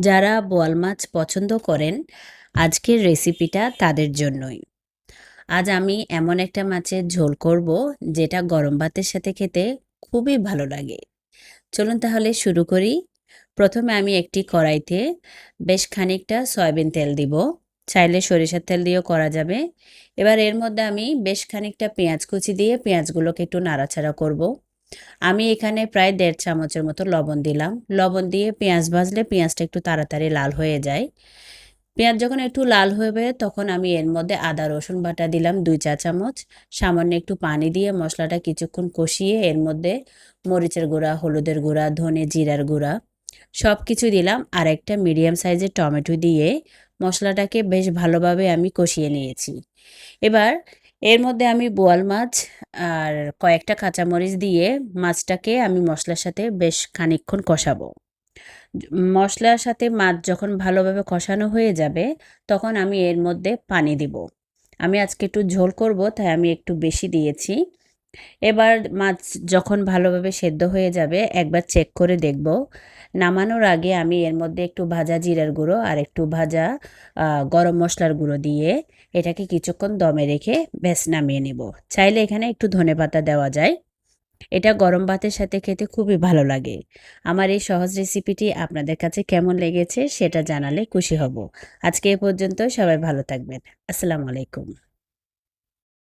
যারা বোয়াল মাছ পছন্দ করেন, আজকের রেসিপিটা তাদের জন্যই। আজ আমি এমন একটা মাছের ঝোল করব, যেটা গরম ভাতের সাথে খেতে খুবই ভালো লাগে। চলুন তাহলে শুরু করি। প্রথমে আমি একটি কড়াইতে বেশ খানিকটা সয়াবিন তেল দিব। চাইলে সরিষার তেল দিয়েও করা যাবে। এবার এর মধ্যে আমি বেশ খানিকটা পেঁয়াজ কুচি দিয়ে পেঁয়াজগুলোকে একটু নাড়াচাড়া করব। আমি এখানে প্রায় দেড় চামচের মতো লবণ দিলাম। লবণ দিয়ে পেঁয়াজ ভাজলে পেঁয়াজটা একটু তাড়াতাড়ি লাল হয়ে যায়। পেঁয়াজ যখন একটু লাল হবে তখন আমি এর মধ্যে আদা, রসুন বাটা দিলাম দুই চা চামচ। সামান্য একটু পানি দিয়ে মশলাটা কিছুক্ষণ কষিয়ে এর মধ্যে মরিচের গুঁড়া, হলুদের গুঁড়া, ধনে জিরার গুঁড়া সব কিছু দিলাম। আর একটা মিডিয়াম সাইজের টমেটো দিয়ে মশলাটাকে বেশ ভালোভাবে আমি কষিয়ে নিয়েছি। এবার এর মধ্যে আমি বোয়াল মাছ আর কয়েকটা কাঁচামরিচ দিয়ে মাছটাকে আমি মশলার সাথে বেশ খানিক্ষণ কষাবো। মশলার সাথে মাছ যখন ভালোভাবে কষানো হয়ে যাবে, তখন আমি এর মধ্যে পানি দিব। আমি আজকে একটু ঝোল করব, তাই আমি একটু বেশি দিয়েছি। এবার মাছ যখন ভালোভাবে সেদ্ধ হয়ে যাবে, একবার চেক করে দেখব। নামানোর আগে আমি এর মধ্যে একটু ভাজা জিরার গুঁড়ো আর একটু ভাজা গরম মশলার গুঁড়ো দিয়ে এটাকে কিছুক্ষণ দমে রেখে বেশ নামিয়ে নেব। চাইলে এখানে একটু ধনে পাতা দেওয়া যায়। এটা গরম ভাতের সাথে খেতে খুবই ভালো লাগে। আমার এই সহজ রেসিপিটি আপনাদের কাছে কেমন লেগেছে সেটা জানালে খুশি হব। আজকে এ পর্যন্ত সবাই ভালো থাকবেন। আসসালামু আলাইকুম।